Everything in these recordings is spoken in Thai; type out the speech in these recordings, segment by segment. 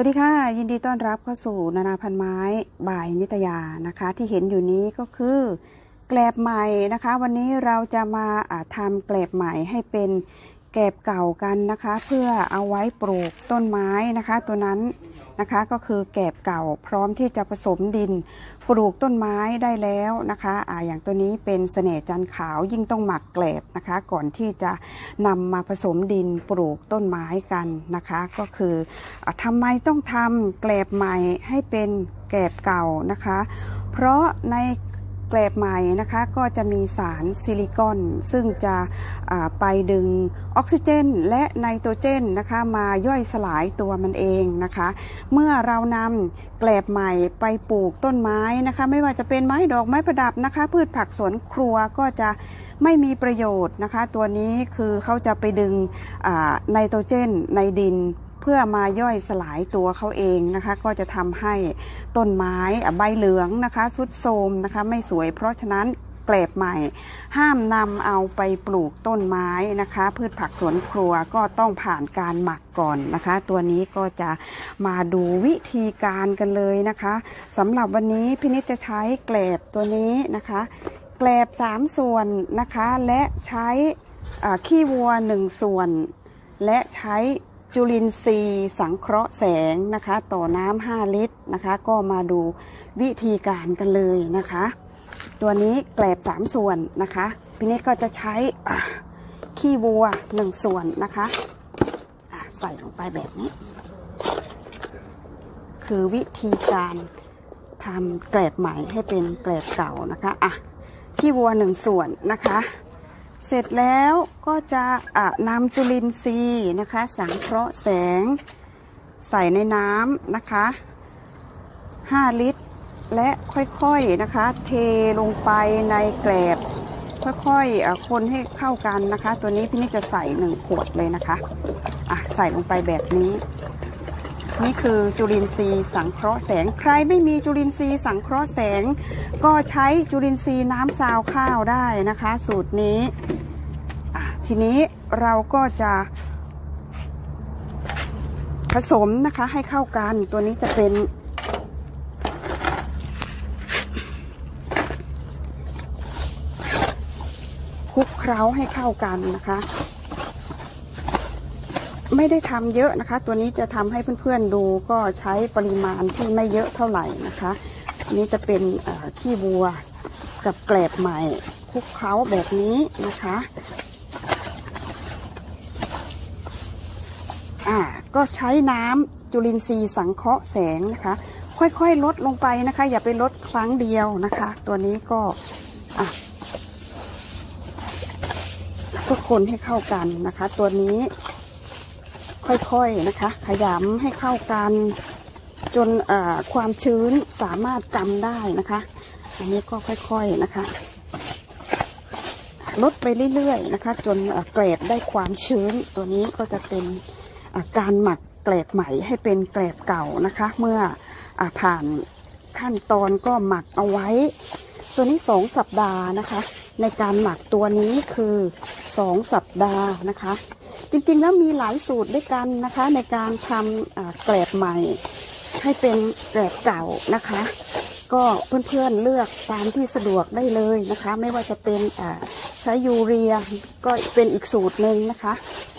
สวัสดีค่ะ ยินดีต้อนรับเข้าสู่นานาพันไม้บ่ายนิตยานะคะ ที่เห็นอยู่นี้ก็คือแกลบใหม่นะคะ วันนี้เราจะมาาทำแกลบใหม่ให้เป็นแกลบเก่ากันนะคะ เพื่อเอาไว้ปลูกต้นไม้นะคะ ตัวนั้น นะคะ ก็คือแกลบเก่าพร้อมที่จะผสมดิน ปลูกต้นไม้ได้แล้วนะคะอ่าอย่างตัวนี้เป็นเสน่ห์จันขาวยิ่งต้องหมักแกลบนะคะ ก่อนที่จะนำมาผสมดินปลูกต้นไม้กันนะคะ ก็คืออาทำไมต้องทำแกลบใหม่ให้เป็นแกลบเก่านะคะ เพราะใน แกลบใหม่นะคะก็จะมีสารซิลิคอน ซึ่งจะไปดึงออกซิเจน และไนโตรเจนนะคะมาย่อยสลายตัวมันเองนะคะ เมื่อเรานำแกลบใหม่ไปปลูกต้นไม้นะคะ ไม่ว่าจะเป็นไม้ดอกไม้ประดับนะคะ พืชผักสวนครัวก็จะไม่มีประโยชน์นะคะ ตัวนี้คือเขาจะไปดึงไนโตรเจนในดิน พื่อมาย่อยสลายตัวเขาเองนะคะ ก็จะทำให้ต้นไม้ใบเหลืองนะคะสุดโทมนะคะไม่สวย เพราะฉะนั้นแกลบใหม่ ห้ามนำเอาไปปลูกต้นไม้นะคะ พืชผักสวนครัวก็ต้องผ่านการหมักก่อนนะคะ ตัวนี้ก็จะมาดูวิธีการกันเลยนะคะสำหรับวันนี้พี่นิดจะใช้แกลบตัวนี้นะคะแกลบ 3 ส่วนนะคะ และใช้ขี้วัว 1 ส่วน และใช้ จุลินทรีย์ สังเคราะห์แสงนะคะ ต่อน้ำ5ลิตรนะคะ ก็มาดูวิธีการกันเลยนะคะ ตัวนี้แกลบ 3 ส่วนนะคะพี่นี้ก็จะใช้ขี้วัว 1 ส่วนนะคะอะใส่ลงไปแบบนี้ คือวิธีการทำแกลบใหม่ให้เป็นแกลบเก่านะคะอะขี้วัว 1 ส่วนนะคะ เสร็จแล้วก็จะะนำจุลินทรีย์นะคะ สังเคราะห์แสง ใส่ในน้ำนะคะ 5 ลิตร และค่อยๆนะคะ เทลงไปในแกลบ ค่อยๆคนให้เข้ากันนะคะ ตัวนี้พี่นี่จะใส่ 1 ขวดเลยนะคะ อะ ใส่ลงไปแบบนี้ นี่คือจุลินทรีย์สังเคราะห์แสง ใครไม่มีจุลินทรีย์สังเคราะห์แสง ก็ใช้จุลินทรีย์น้ำซาวข้าวได้นะคะ สูตรนี้ ทีนี้เราก็จะผสมนะคะให้เข้ากันตัวนี้จะเป็นคลุกเคล้าให้เข้ากันนะคะ ไม่ได้ทำเยอะนะคะ ตัวนี้จะทำให้เพื่อนๆดูก็ใช้ปริมาณที่ไม่เยอะเท่าไหร่นะคะอันนี้จะเป็นขี้วัวกับแกลบใหม่คลุกเคล้าแบบนี้นะคะอ่าก็ใช้น้ำจุลินทรีย์สังเคราะห์แสงนะคะ ค่อยๆลดลงไปนะคะ อย่าไปลดครั้งเดียวนะคะ ตัวนี้ก็อะก็คนให้เข้ากันนะคะ ตัวนี้ ค่อยๆนะคะ ขยำให้เข้ากัน จนความชื้นสามารถกำได้นะคะ อันนี้ก็ค่อยๆนะคะ ลดไปเรื่อยๆนะคะ จนเกรดได้ความชื้น ตัวนี้ก็จะเป็นการหมักเกรดใหม่ให้เป็นเกรดเก่านะคะ เมื่ออผ่านขั้นตอนก็หมักเอาไว้ ตัวนี้สองสัปดาห์นะคะ ในการหมักตัวนี้คือสองสัปดาห์นะคะ จริงๆแล้วมีหลายสูตรด้วยกันนะคะ ในการทำแกลบใหม่ ให้เป็นแกลบเก่านะคะ ก็เพื่อนๆเลือกตามที่สะดวกได้เลยนะคะ ไม่ว่าจะเป็นใช้ยูเรียก็เป็นอีกสูตรหนึ่งนะคะ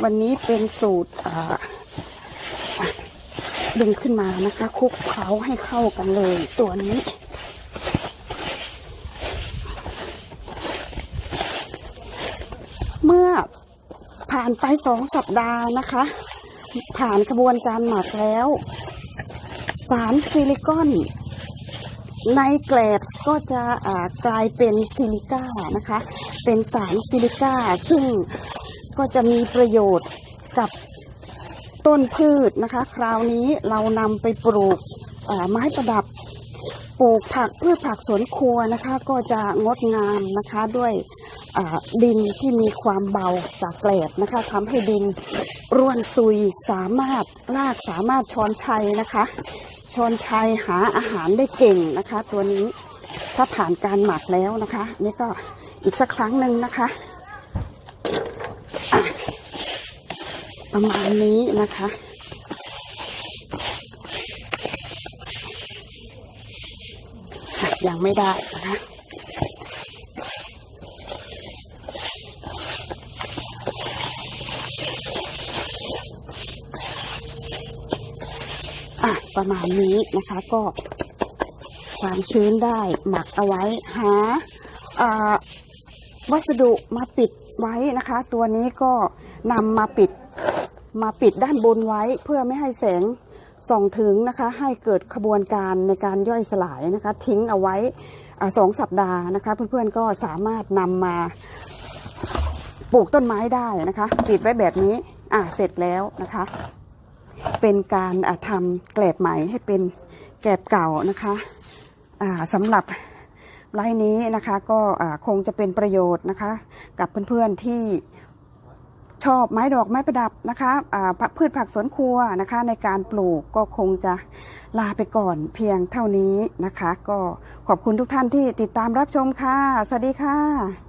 วันนี้เป็นสูตรดึงขึ้นมานะคะคลุกเคล้าให้เข้ากันเลยตัวนี้ เมื่อผ่านไปสองสัปดาห์นะคะ ผ่านกระบวนการหมักแล้ว สารซิลิคอน ในแกลบก็จะกลายเป็นซิลิก้านะคะ เป็นสารซิลิก้า ซึ่งก็จะมีประโยชน์กับต้นพืชนะคะ คราวนี้เรานำไปปลูกไม้ประดับ ปลูกผักพืชผักสวนครัวนะคะ ก็จะงดงามนะคะด้วย ดินที่มีความเบาจากแกลบนะคะทำให้ดินร่วนซุยสามารถรากสามารถช้อนชัยนะคะช้อนชัยหาอาหารได้เก่งนะคะ ตัวนี้ถ้าผ่านการหมักแล้วนะคะ นี่ก็อีกสักครั้งหนึ่งนะคะประมาณนี้นะคะยังไม่ได้นะคะ ประมาณนี้นะคะ ก็ความชื้นได้หมักเอาไว้หาวัสดุมาปิดไว้นะคะ ตัวนี้ก็นำมาปิดมาปิดด้านบนไว้เพื่อไม่ให้แสงส่องถึงนะคะ ให้เกิดขบวนการในการย่อยสลายนะคะ ทิ้งเอาไว้อสองสัปดาห์นะคะ เพื่อนๆก็สามารถนำมาปลูกต้นไม้ได้นะคะ ปิดไว้แบบนี้อ่าเสร็จแล้วนะคะ เป็นการทำแกลบใหม่ให้เป็นแกลบเก่านะคะสำหรับไลน์นี้นะคะก็คงจะเป็นประโยชน์นะคะ กับเพื่อนๆที่ชอบไม้ดอกไม้ประดับนะคะพืชผักสวนครัวนะคะ ในการปลูกก็คงจะลาไปก่อนเพียงเท่านี้นะคะ ก็ขอบคุณทุกท่านที่ติดตามรับชมค่ะ สวัสดีค่ะ